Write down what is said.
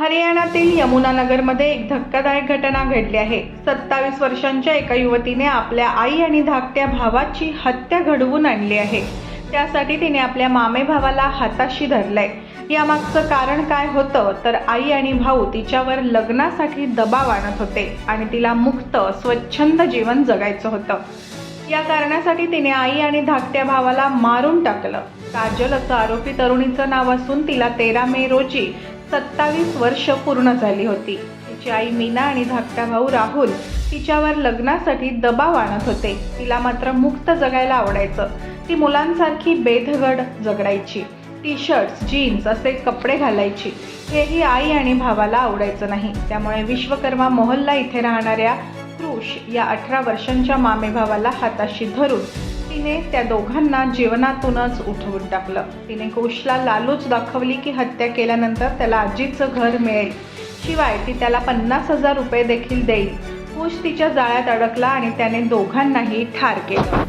हरियाणातील यमुनानगरमध्ये एक धक्कादायक घटना घडली आहे. सत्तावीस वर्षांच्या एका युवतीने आपल्या आई आणि धाकट्या भावाची हत्या घडवून आणली आहे. त्यासाठी तिने आपल्या मामे भावाला हाताशी धरलंय. यामागचं कारण काय होतं तर आई आणि भाऊ तिच्यावर लग्नासाठी दबाव आणत होते आणि तिला मुक्त स्वच्छंद जीवन जगायचं होतं. या कारणासाठी तिने आई आणि धाकट्या भावाला मारून टाकलं. काजल असं आरोपी तरुणीचं नाव असून तिला तेरा मे रोजी सत्तावीस वर्ष पूर्ण झाली होती. तिची आई मीना आणि धाकटा भाऊ राहुल तिच्यावर लग्नासाठी दबाव आणत होते. तिला मात्र मुक्त जगायला आवडायचं. ती मुलांसारखी बेधगड जगडायची. टी शर्ट्स जीन्स असे कपडे घालायची. हेही आई आणि भावाला आवडायचं नाही. त्यामुळे विश्वकर्मा मोहल्ला इथे राहणाऱ्या क्रुश या अठरा वर्षांच्या मामेभावाला हाताशी धरून तिने त्या दोघांना जीवनातूनच उठवून टाकलं. तिने कुशला लालूच दाखवली की हत्या केल्यानंतर त्याला आजीचं घर मिळेल. शिवाय ती त्याला पन्नास हजार रुपये देखील देईल. कुश तिच्या जाळ्यात अडकला आणि त्याने दोघांनाही ठार केलं.